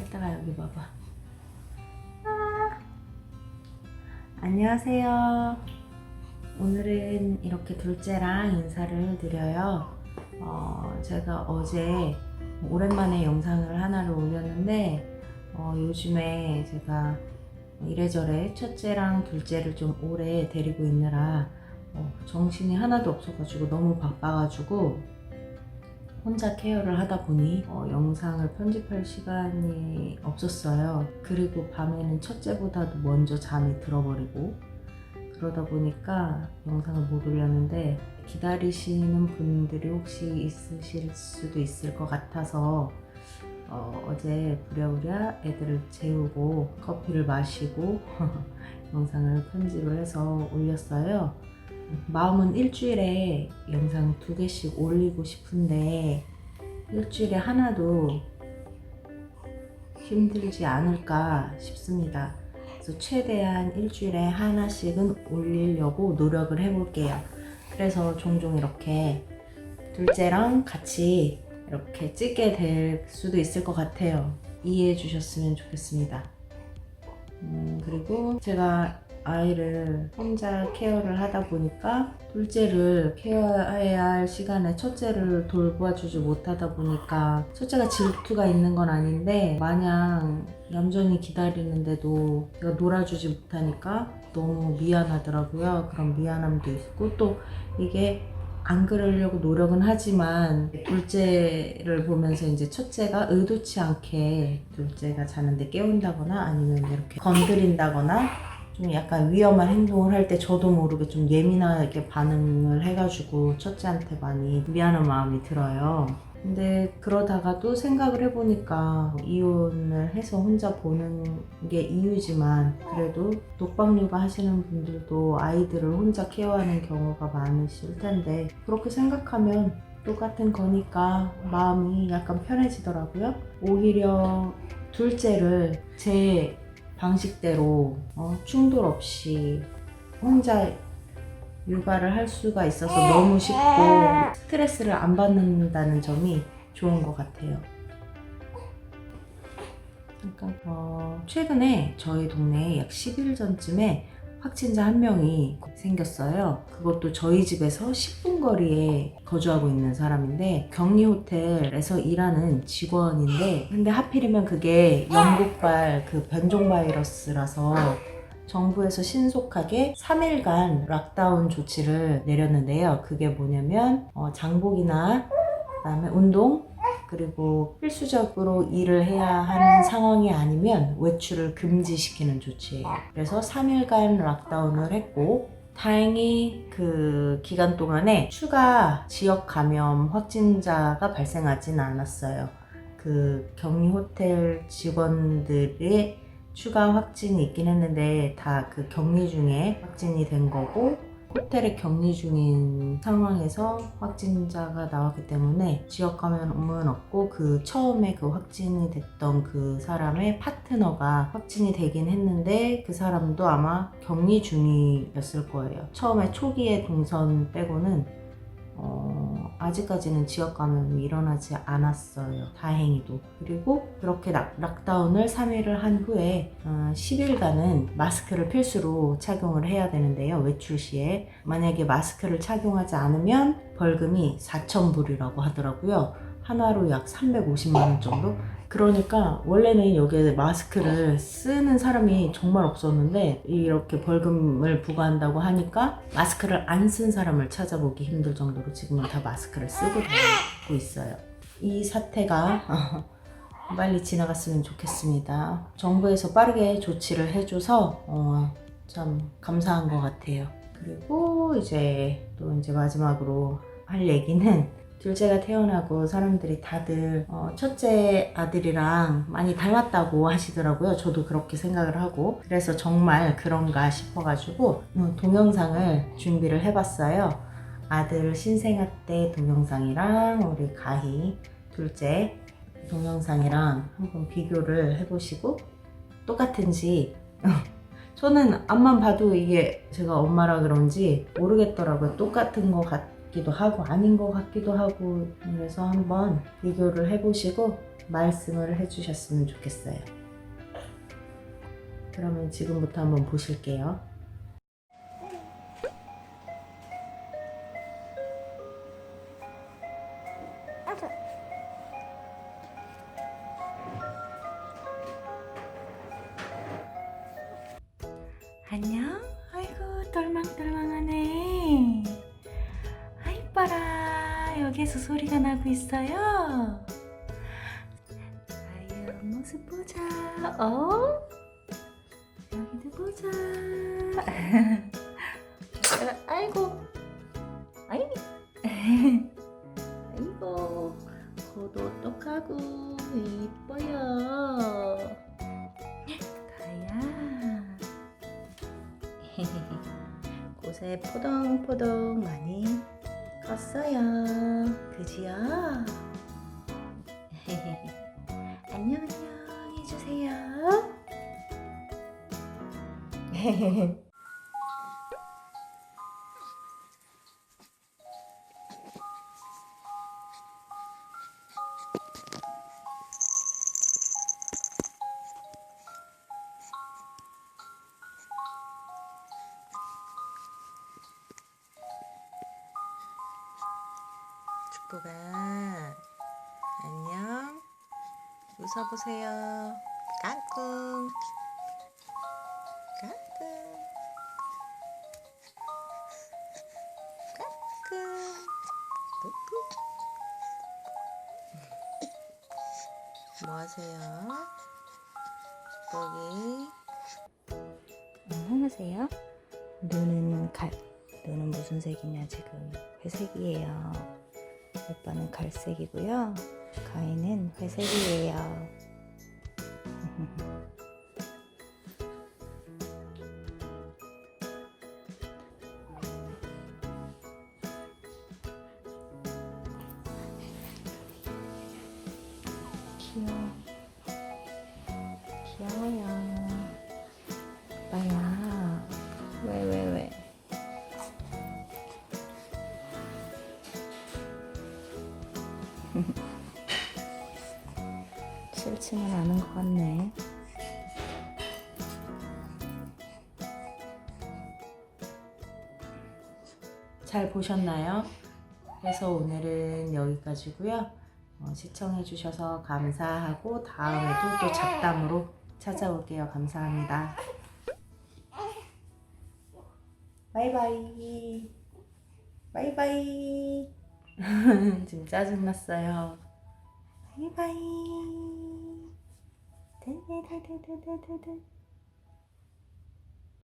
이따가 여기 봐봐. 아. 안녕하세요. 오늘은 이렇게 둘째랑 인사를 드려요. 어, 제가 어제 오랜만에 영상을 하나를 올렸는데 어, 요즘에 제가 이래저래 첫째랑 둘째를 좀 오래 데리고 있느라 어, 정신이 하나도 없어가지고 너무 바빠가지고 혼자 케어를 하다 보니 어, 영상을 편집할 시간이 없었어요. 그리고 밤에는 첫째보다도 먼저 잠이 들어버리고 그러다 보니까 영상을 못 올렸는데 기다리시는 분들이 혹시 있으실 수도 있을 것 같아서 어, 제 부랴부랴 애들을 재우고 커피를 마시고 영상을 편집을 해서 올렸어요. 마음은 일주일에 영상 두 개씩 올리고 싶은데 일주일에 하나도 힘들지 않을까 싶습니다. 그래서 최대한 일주일에 하나씩은 올리려고 노력을 해볼게요. 그래서 종종 이렇게 둘째랑 같이 이렇게 찍게 될 수도 있을 것 같아요. 이해해 주셨으면 좋겠습니다. 음, 그리고 제가 아이를 혼자 케어를 하다 보니까 둘째를 케어해야 할 시간에 첫째를 돌봐주지 못하다 보니까 첫째가 질투가 있는 건 아닌데 마냥 얌전히 기다리는데도 제가 놀아주지 못하니까 너무 미안하더라고요. 그런 미안함도 있고 또 이게 안 그러려고 노력은 하지만 둘째를 보면서 이제 첫째가 의도치 않게 둘째가 자는데 깨운다거나 아니면 이렇게 건드린다거나 좀 약간 위험한 행동을 할 때 저도 모르게 좀 예민하게 반응을 해가지고 첫째한테 많이 미안한 마음이 들어요. 근데 그러다가도 생각을 해보니까 이혼을 해서 혼자 보는 게 이유지만 그래도 독박육아 하시는 분들도 아이들을 혼자 케어하는 경우가 많으실 텐데 그렇게 생각하면 똑같은 거니까 마음이 약간 편해지더라고요. 오히려 둘째를 제 방식대로 어, 충돌 없이 혼자 육아를 할 수가 있어서 너무 쉽고 스트레스를 안 받는다는 점이 좋은 것 같아요. 그러니까 어, 최근에 저희 동네에 약 10일 전쯤에 확진자 한 명이 생겼어요. 그것도 저희 집에서 10분 거리에 거주하고 있는 사람인데 격리 호텔에서 일하는 직원인데 근데 하필이면 그게 영국발 그 변종 바이러스라서 정부에서 신속하게 3일간 락다운 조치를 내렸는데요. 그게 뭐냐면 어, 장복이나 그다음에 운동 그리고 필수적으로 일을 해야 하는 상황이 아니면 외출을 금지시키는 조치예요. 그래서 3일간 락다운을 했고 다행히 그 기간 동안에 추가 지역 감염 확진자가 발생하진 않았어요. 그 격리 호텔 직원들의 추가 확진이 있긴 했는데 다 그 격리 중에 확진이 된 거고 호텔에 격리 중인 상황에서 확진자가 나왔기 때문에 지역 감염은 없고 그 처음에 그 확진이 됐던 그 사람의 파트너가 확진이 되긴 했는데 그 사람도 아마 격리 중이었을 거예요. 처음에 초기에 동선 빼고는 어, 아직까지는 지역 감염이 일어나지 않았어요. 다행히도. 그리고 그렇게 락, 락다운을 3일을 한 후에 어, 10일간은 마스크를 필수로 착용을 해야 되는데요. 외출 시에. 만약에 마스크를 착용하지 않으면 벌금이 4,000불이라고 하더라고요. 하나로 약 350만 원 정도? 그러니까 원래는 여기에 마스크를 쓰는 사람이 정말 없었는데 이렇게 벌금을 부과한다고 하니까 마스크를 안 쓴 사람을 찾아보기 힘들 정도로 지금은 다 마스크를 쓰고 다니고 있어요. 이 사태가 빨리 지나갔으면 좋겠습니다. 정부에서 빠르게 조치를 해줘서 어, 참 감사한 것 같아요. 그리고 이제 또 이제 마지막으로 할 얘기는 둘째가 태어나고 사람들이 다들 어, 첫째 아들이랑 많이 닮았다고 하시더라고요. 저도 그렇게 생각을 하고 그래서 정말 그런가 싶어가지고 음, 동영상을 준비를 해봤어요. 아들 신생아 때 동영상이랑 우리 가희 둘째 동영상이랑 한번 비교를 해보시고 똑같은지 저는 앞만 봐도 이게 제가 엄마라 그런지 모르겠더라고요. 똑같은 것 같. 같기도 하고 아닌 것 같기도 하고 그래서 한번 비교를 해보시고 말씀을 해주셨으면 좋겠어요. 그러면 지금부터 한번 보실게요. 안녕? 아이고 똘망똘망하네. 아 이뻐라. 여기에서 소리가 나고 있어요. 아유 모습 보자. 어? 여기도 보자. 아이고. 아이. 아이고. 코도 어떡하고 이뻐요. 가야. 곳에 포동포동 많이 컸어요. 그지요? 안녕 안녕 해주세요. 축구가 안녕. 웃어보세요. 깡꿍. 깡꿍. 깡꿍. 뿌뿌 뭐하세요? 뽀기 안녕하세요? 눈은 갈 눈은 무슨 색이냐 지금? 회색이에요 오빠는 갈색이고요. 가인은 회색이에요. 귀여워. 귀여워요. 오빠야. 왜, 왜, 왜? 않은 것 같네. 잘 보셨나요? 그래서 오늘은 여기까지고요. 어, 시청해주셔서 감사하고 다음에도 또 잡담으로 찾아올게요. 감사합니다. 바이바이. 바이바이. 지금 짜증났어요. 바이바이. 네, 네, 네, 네, 네, 네, 네.